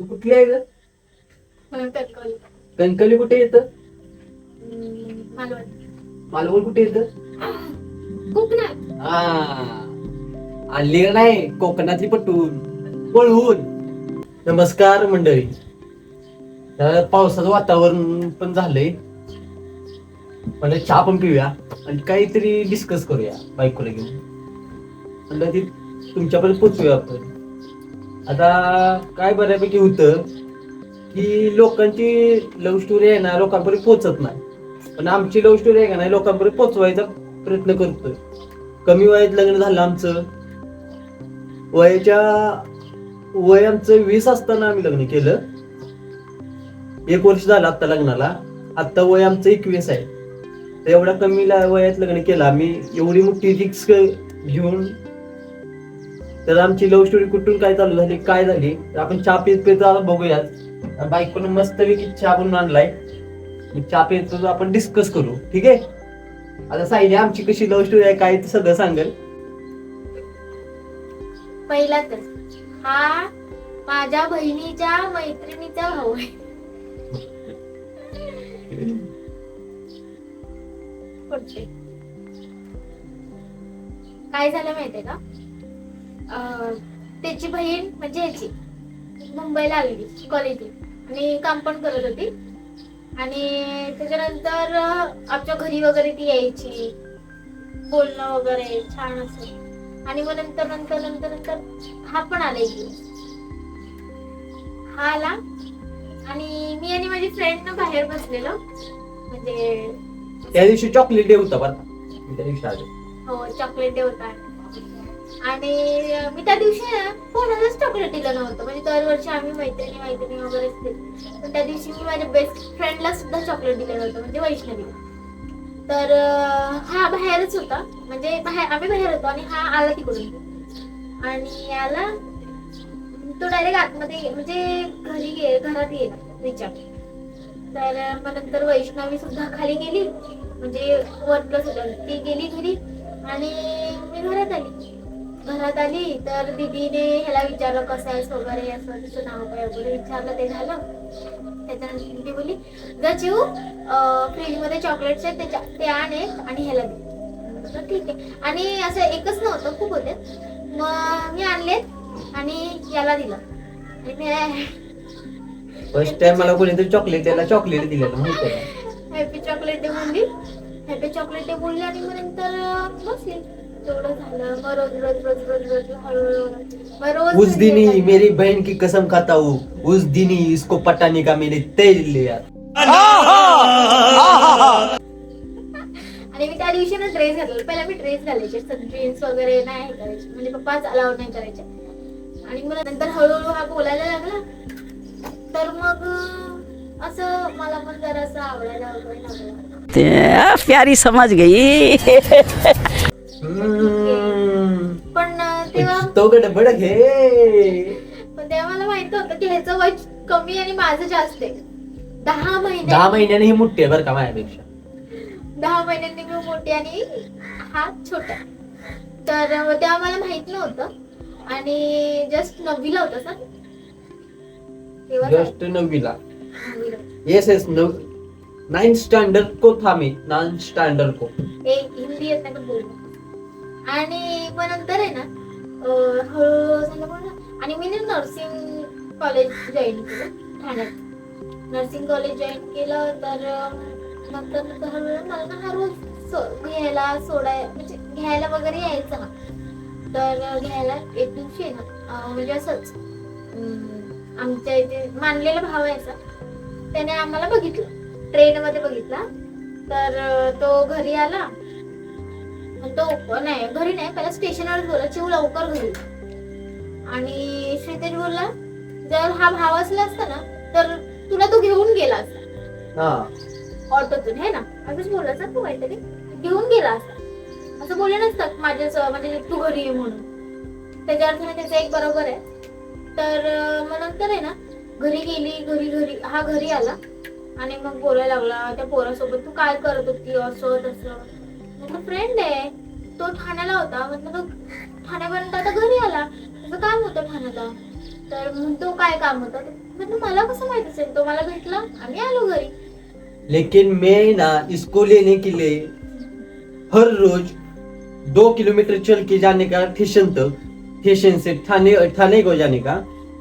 तू कुठली आहे ग? कणकवली कुठे येतं? हम्म, मालवण मालवण कुठे येतं? कोकणात हा. आणली का नाही? कोकणातली पटून पळवून. नमस्कार मंडळी. तर पावसाचं वातावरण पण झालंय. म्हणजे चहा पण पिऊया आणि काहीतरी डिस्कस करूया बायकोला घेऊन. म्हणलं ती तुमच्यापर्यंत पोचूया आपण. आता काय बऱ्यापैकी होतं की लोकांची लव्ह स्टोरी आहे ना लोकांपर्यंत पोचत नाही. पण आमची लव्ह स्टोरी आहे का नाही लोकांपर्यंत पोचवायचा प्रयत्न करतोय. कमी वयात लग्न झालं आमचं. वयाच्या वय आमचं वीस असताना आम्ही लग्न केलं. एक वर्ष झालं आता लग्नाला. आता वय आमचं एकवीस आहे. तर एवढ्या कमी वयात लग्न केलं आम्ही. एवढी मोठी रिक्स घेऊन तर आमची लव्ह स्टोरी कुठून काय चालू झाली काय झाली तर आपण चहा पित पित बाईक पण मस्त मस्तपैकी चहा बनवून आणलाय. चहा पित आपण डिस्कस करू ठीक आहे? आता साईने आमची कशी लव्ह स्टोरी आहे काय ते सगळं सांगेल. पहिलातच हा माझ्या बहिणीच्या मैत्रिणीचा भाऊ आहे. काय झालं माहितीये का? अं, त्याची बहीण म्हणजे ह्याची मुंबईला आलेली कॉलेजला आणि काम पण करत होती. आणि त्याच्यानंतर अं, आमच्या घरी वगैरे ती यायची. बोलणं वगैरे छान असं. आणि मग नंतर नंतर नंतर नंतर हा पण आला एक दिवस हा आला. आणि मी आणि माझी फ्रेंड ना बाहेर बसलेलो. म्हणजे त्या दिवशी चॉकलेट डे होता बरं का. मी त्या दिवशी आलो. हो चॉकलेट डे होता. आणि मी त्या दिवशी ना कोणालाच चॉकलेट दिलं नव्हतं. म्हणजे दरवर्षी आम्ही मैत्रिणी मैत्रिणी वगैरे असते पण त्या दिवशी मी माझ्या बेस्ट फ्रेंडला सुद्धा चॉकलेट दिलं नव्हतं म्हणजे वैष्णवी. तर हा बाहेरच होता. म्हणजे बाहेर आम्ही बाहेर होतो आणि हा आला तिकडून. आणि आला. तो डायरेक्ट आतमध्ये म्हणजे घरी गे घरात गेला विचार. तर मग नंतर वैष्णवी सुद्धा खाली गेली. म्हणजे वन प्लस होतं ती गेली घरी. आणि मी घरात आली. घरात आली तर दीदीने ह्याला विचारलं कसं आहेस वगैरे? असं तिचं नाव काय वगैरे विचारलं ते झालं. त्याच्यानंतर ती बोलली जा चिऊ फ्रीजमध्ये चॉकलेट्स आहेत त्याच्या ते आण एक आणि ह्याला दे. म्हटलं, ठीक आहे. आणि असं एकच नव्हतं खूप होते. मग मी आणलेत आणि याला दिलं. आणि मी फर्स्ट टाइम मला कोणीतरी चॉकलेट त्याला चॉकलेट दिलेलं माहिती आहे? हॅपी चॉकलेट डे म्हणली. हॅपी चॉकलेट डे बोलली आणि मग नंतर बसली. तेवढं झालं मग रोज रोज रोज रोज रोज हळूहळू. मग रोज उस दिनी मेरी बहन की कसम खाता हूँ। उस दिनी इसको पटाने का मैंने तय लिया। आणि मी त्या दिवशी ना ड्रेस घातला पहिला मी ड्रेस घालायचे. जीन्स वगैरे नाही हे करायचे म्हणजे पप्पाच अलाउड नाही करायचे. आणि मग नंतर हळूहळू हा बोलायला लागला. तर मग असं मला पण जरासं आवडायला वगैरे लागलं. ते प्यारी समझ गई. पण तेव्हा तो गडबड घे पण तेव्हा मला माहीत होतं की ह्याचं वय कमी आणि माझं जास्त आहे. दहा महिने दहा महिन्याने ही मोठी आहे बरं का माझ्यापेक्षा. दहा महिन्यांनी मी मोठी आणि हा छोटा तर तेव्हा मला माहीत नव्हतं. आणि जस्ट नववीला होता सर. तेव्हा जस्ट नववीला. येस येस नव नाईन स्टँडर्ड को था मी. नाईन स्टँडर्ड को. हे हिंदी येत नाही का बोलणं आणि मग नंतर आहे ना हळूहळू झालं आणि मी ना नर्सिंग कॉलेज जॉईन केलं ठाण्यात. नर्सिंग कॉलेज जॉईन केलं तर नंतर नंतर हळूहळू मला ना हा रोज सो- घ्यायला सोडाय म्हणजे घ्यायला वगैरे यायचा हा. तर घ्यायला एक दिवशी आहे ना म्हणजे असंच आमच्या इथे मानलेला भाव यायचा त्याने आम्हाला बघितलं ट्रेनमध्ये बघितला. तर तो घरी आला. तो नाही घरी नाही पहिला स्टेशनवर बोलला चिव लवकर घरी. आणि श्रीतेज बोलला जर हा भाव असला असता ना तर तुला तो घेऊन गेला असता. ऑटोतून हे ना? असंच बोलला सर तू काहीतरी? घेऊन गेला असता. असं बोलले नसतात माझ्या म्हणजे तू घरी ये म्हणून. त्याच्या अर्थाने त्याचं एक बरोबर आहे. तर मग नंतर आहे ना घरी गेली घरी घरी हा घरी आला. आणि मग बोलायला लागला त्या पोरासोबत तू काय करत होती? असं तसं. माझा फ्रेंड आहे. तो ठाण्याला होता. म्हटलं तो ठाण्यापर्यंत आता घरी आला. त्याचं काम होतं ठाण्याला. तर तो काय काम होतं? म्हटलं मला कसं माहीत असेल? तो मला भेटला. आम्ही आलो घरी. लेकिन मैं ना इसको लेने के लिए हर रोज दो किलोमीटर चल के जाने का स्टेशन तक स्टेशन से थाने थाने को जाने का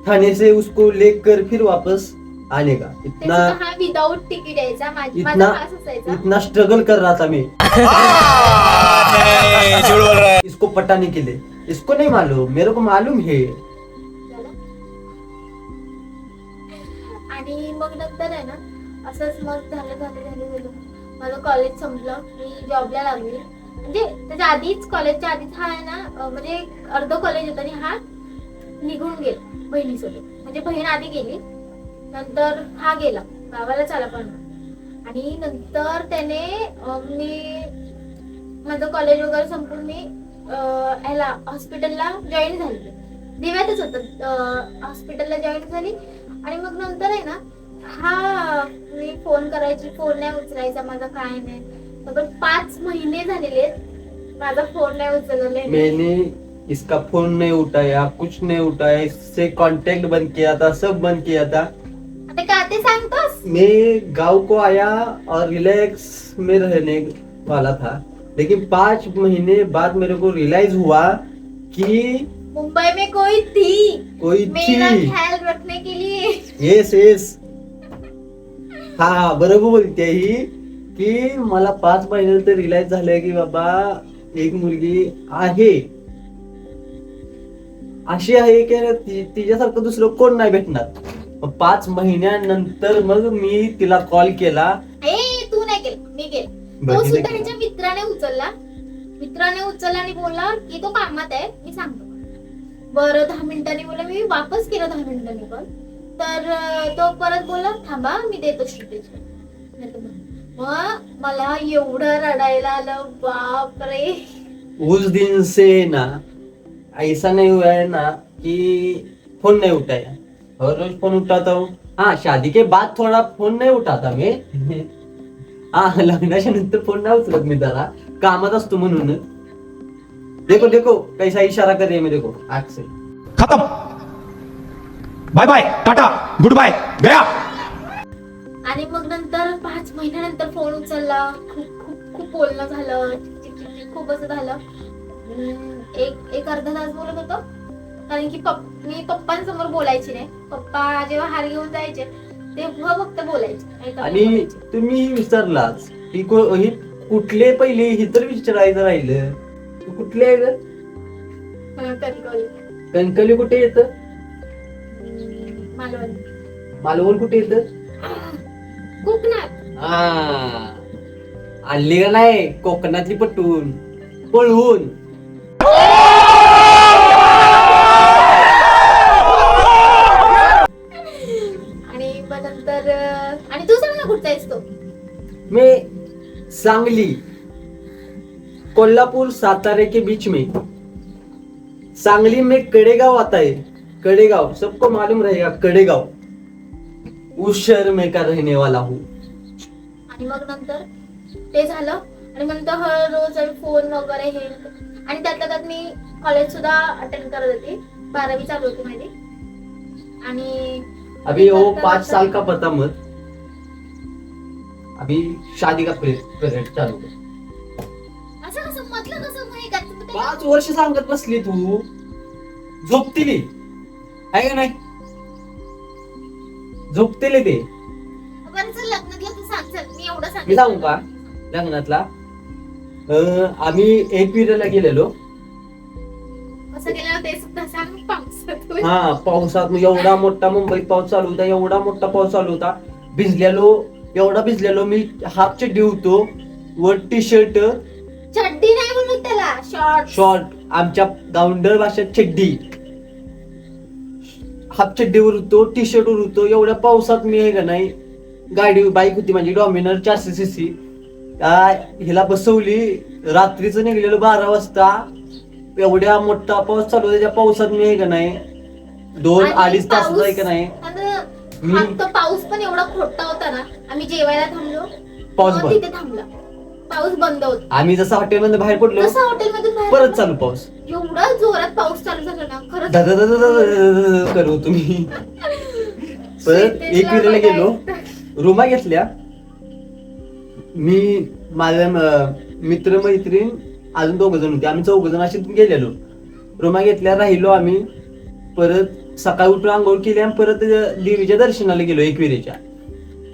थाने से उसको लेकर फिर वापस आने का? इतना हा विदाऊट तिकीट यायचा. इतना इतना स्ट्रगल कर रहा था मैं. इसको पटाने के लिए इसको नहीं मालूम। मेरे को मालूम है. आणि मग नंतर आहे ना असंच मग झालं झालं झालं झालं. माझं कॉलेज संपलं. मी जॉबला लागली. म्हणजे त्याच्या आधीच कॉलेजच्या आधीच हा आहे ना म्हणजे अर्ध कॉलेज होतं आणि हा निघून गेला बहिणीसोबत. म्हणजे बहीण आधी गेली. नंतर हा गेला. गावाला चाला पण. आणि नंतर त्याने मी माझं कॉलेज वगैरे संपून मी ह्याला हॉस्पिटलला जॉईन झाली. दिव्यातच होतं. हॉस्पिटलला जॉईन झाली. आणि मग नंतर आहे ना हा मी फोन करायची फोन नाही उचलायचा माझा काय नाही. तर पाच महिने झालेले आहेत माझा फोन नाही उचलले इसका फोन नहीं उठाया कुछ नहीं उठाया इससे कांटेक्ट बंद किया था सब बंद किया था. आता का ते सांगतोस? मैं गांव को आया और रिलैक्स में रहने वाला था। लेकिन पांच महीने बाद मेरे को रियलाइज हुआ कि मुंबई में कोई थी। कोई मेरा थी। ख्याल रखने के लिए। येस येस हा बरोबर बोलते ही की मला पाच महिने तर रिलाइज झालंय की बाबा एक मुलगी आहे. अशी आहे की ति- तिच्यासारखं दुसरं कोण नाही भेटणार? पाच महिन्यानंतर मग मी तिला कॉल केला. ए तू नाही केलं. मी केलं. तो बघितलं सुद्धा की- त्याच्या मित्राने उचलला. मित्राने उचलला आणि बोलला की तो कामात आहे. मी सांगतो. बरं दहा मिनिटांनी बोला मी वापस केला दहा मिनिटांनी कॉल तर अं, तो परत बोलला थांबा मी देतो स्ट्रॅटेजी मग मला एवढं रडायला आलं. बापरे. उस दिन से ना ऐसा नहीं हुआ है ना कि फोन नहीं उठाया. और रोज फोन उठाता हूँ। हाँ शादी के बाद थोड़ा फोन नहीं उठाता मैं। हाँ लग्नाच्या नंतर फोन नाही उचलत मी जरा। कामात असतो म्हणून। देखो देखो कैसा इशारा कर रही है मेरे को। आग से खत्म। Bye bye tata goodbye गया। आणि मग नंतर पाच महिन्यानंतर फोन उचलला. खूप खूप खूप बोलणं झालं. चिक, चिक, चिक, चिक, खूप असं झालं. हम्म, एक एक अर्धा तास बोलत होतो. कारण की पप मी पप्पांसमोर बोलायची नाही. पप्पा जेव्हा हार घेऊन जायचे तेव्हा फक्त बोलायचे. आणि बोलायचे. तुम्ही विसरलाच ही को- ही कुठले पहिले ही तर विचारायचं राहिलं. तू कुठले आहे ग? हं, कणकली कुठे येतं? मालवण. मालवण कुठे येतं? कोकणात. हा. आणली का नाही? कोकणातली पटून पळवून. सांगली कोल्हापुर सातारे के बीच में. सांगली में कड़ेगांव आता है कड़ेगांव सबको मालूम रहेगा कड़ेगांव. उस शहर में का रहने वाला हूँ. आणि मग नंतर ते झालं. आणि मग नंतर हर रोज फोन वगैरे हे आणि त्यातल्या त्यात मी कॉलेज सुद्धा अटेंड करत होती. बारावी चालू होती माझी. आणि अभी वो पाँच साल का पता मत. अभी शादी का पीरियड चालू असं कसं? म्हटलं कसं? मग काय- ते- पाच वर्ष सांगत बसली तू. झोपतील आहे का नाही? झोपतील ते. बरं चल लग्नातलं तू सांग चल मी एवढं सांग मी सांगू का? लग्नातला अं, आम्ही एक पिरियडला गेलेलो. कसं केलं ते सुद्धा सांग पावसात. हा पावसात मग एवढा मोठा मुंबईत पाऊस चालू होता एवढा मोठा पाऊस चालू होता. भिजलेलो एवढा भिजलेलो मी हाफ चड्डी होतो वर टी शर्ट चड्डी नाही बोलत त्याला शॉर्ट शॉर्ट आमच्या गावंडर भाषेत चड्डी. हाफ चड्डीवर होतो टी शर्टवर होतो एवढ्या पावसात मी आहे का नाही गाडी बाईक होती माझी डॉमिनर चारशे सी सी हिला बसवली रात्रीचं निघलेलो बारा वाजता एवढ्या मोठा पाऊस चालू होता त्या पावसात मी आहे का नाही दोन अडीच तास का नाही मी- तो पाऊस पण एवढा खोटा होता ना आम्ही जेवायला थांबलो. पाऊस बंद. तिथे थांबला. पाऊस बंद होत. आम्ही जसं हॉटेलमध्ये बाहेर पडलो जसं हॉटेलमधून बाहेर परत चालू पाऊस. एवढा जोरात पाऊस चालू झाला ना खरंच. दा- दा- करू तुम्ही. परत शेतीला एक विरेला गेलो. रुमा घेतल्या. मी माझ्या म- मित्र मैत्रीण अजून दोघ जण होते. आम्ही चौघ जण असे गेलेलो. रुमा घेतल्या राहिलो आम्ही. परत सकाळी उठून आंघोळ केली आणि परत देवीच्या दर्शनाला गेलो एकविरेच्या.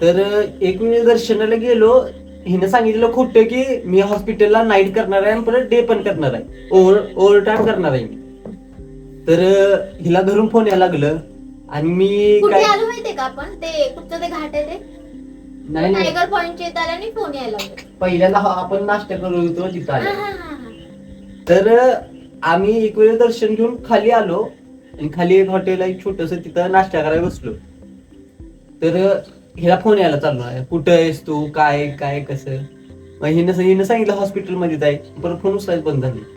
तर एकविरे दर्शनाला गेलो. हिनं सांगितलं खोटं की मी हॉस्पिटलला नाईट करणार आहे आणि परत डे पण करणार आहे. ओव्हर ओव्हर टाइम करणार आहे मी. तर हिला घरून फोन यायला लागलं. आणि मी कुठे काय आलो माहितीये का आपण? ते कुठचं ते घाट आहे ते? नाही नाही. टायगर पॉइंट येत आला आणि फोन यायला लागला. पहिल्यांदा हा- आपण नाश्ता करू होतो तिथं हा, आलो. हा, हा, हा. तर आम्ही एक वेळ दर्शन घेऊन खाली आलो. आणि खाली एक हॉटेल आहे छोटस तिथं नाश्ता करायला बसलो. तर हिला फोन यायला चालू आहे कुठं आहेस तू? काय काय कसं? मग हिनं हिनं सांगितलं हॉस्पिटलमध्ये जाय परत फोन उचलायच बंद झाले.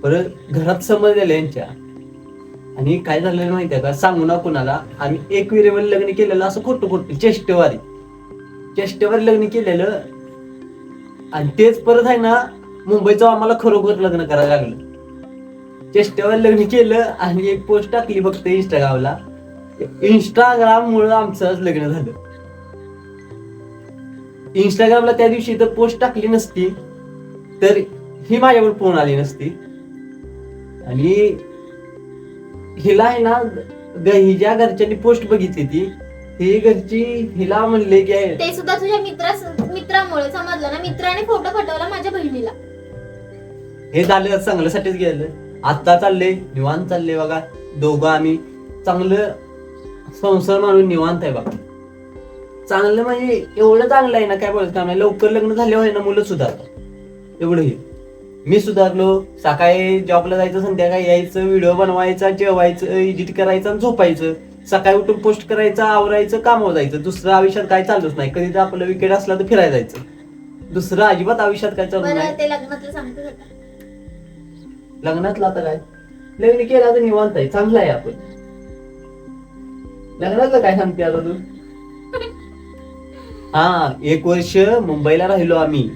परत घरात समजलेलं यांच्या. आणि काय झालेलं आहे का? सांगू ना कुणाला. आम्ही एक वेळेवर लग्न केलेलं असं खोटं खोटं. चेष्टवारी चेष्टवारी लग्न केलेलं. आणि तेच परत आहे ना मुंबईचं आम्हाला खरोखर लग्न करायला लागलं. चेष्टेवर लग्न केलं आणि एक पोस्ट टाकली फक्त इंस्टाग्रामला इंस्टाग्राम मुळे आमचं लग्न झालं. इंस्टाग्रामला त्या दिवशी तर पोस्ट टाकली नसती तर ही माझ्यावर फोन आली नसती. आणि हिला आहे ना हिच्या घरच्यांनी पोस्ट बघितली ती. ही घरची हिला म्हणले की ते सुद्धा तुझ्या मित्रा मित्रामुळे समजलं ना? मित्राने फोटो पाठवला माझ्या बहिणीला. हे झालं चांगल्यासाठीच गेलं. आता चालले निवांत चालले बघा. दोघं आम्ही चांगलं संसार मानून निवांत आहे बघा. चांगलं म्हणजे एवढं चांगलं आहे ना काय बोलत काम नाही. लवकर लग्न झाल्यावर आहे ना मुलं सुधारतात. एवढं हे. मी सुधारलो सकाळी जॉबला जायचं संध्याकाळी यायचं व्हिडिओ बनवायचा जेवायचं एडिट करायचं आणि झोपायचं. सकाळी उठून पोस्ट करायचं आवरायचं कामावर जायचं. दुसरं आयुष्यात काय चालूच नाही. कधी तर आपलं विकेट असला तर फिरायला जायचं. दुसरं अजिबात आयुष्यात काय चालू नाही. लग्नातला तर काय लग्न केला तर निवांत आहे. चांगला आहे आपण. लग्नातलं काय सांगते आता तू? हा एक वर्ष मुंबईला राहिलो आम्ही.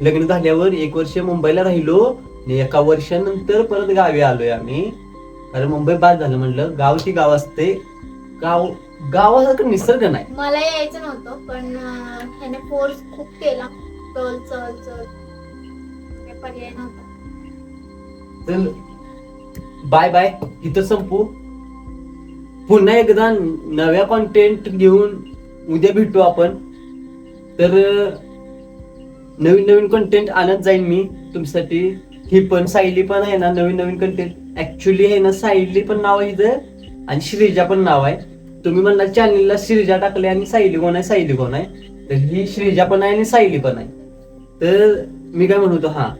लग्न झाल्यावर एक वर्ष मुंबईला राहिलो एका वर्षानंतर परत गावी आलोय आम्ही. कारण मुंबई बाद झालं म्हणलं. गावची गाव असते. गाव गावासारखं निसर्ग नाही. मला यायचं नव्हतं पण अं, ह्याने फोर्स खूप केला. चल चल चल. पर्याय नव्हता. तर बाय बाय इथं संपू. पुन्हा एकदा नव्या कॉन्टेंट घेऊन उद्या भेटू आपण. तर नवीन नवीन कंटेंट आणत जाईन मी तुमच्यासाठी. ही पण सायली पण आहे ना नवीन नवीन कंटेंट ऍक्च्युली आहे ना सायली पण नाव आहे इथं. आणि श्रीजा पण नाव आहे. तुम्ही म्हणला चॅनलला श्रीजा टाकले आणि सायली कोण आहे? सायली कोण आहे? तर ही श्रीजा पण आहे आणि सायली पण आहे. तर मी काय म्हणतो हा.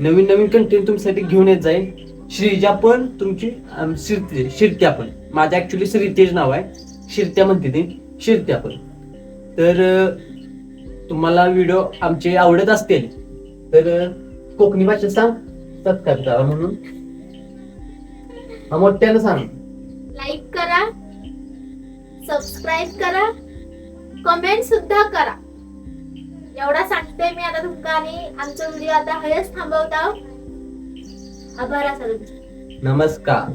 नवीन नवीन कंटेंट तुमच्यासाठी घेऊन येत जाईल श्रीजा पण तुमची शिरते शिरत्या पण. माझं ऍक्च्युली श्रीतेज नाव आहे. शिरत्या म्हणते ते. शिरत्या पण. तर तुम्हाला व्हिडिओ आमचे आवडत असतील तर कोकणी भाषेत सांग. सत्कार करा म्हणून. हा मोठ्यानं सांग. लाईक करा. सबस्क्राईब करा. कमेंट सुद्धा करा. एवढा सांगते मी आता तुमका आणि आमचा व्हिडिओ आता हयच थांबवता हो. आभार असा नमस्कार.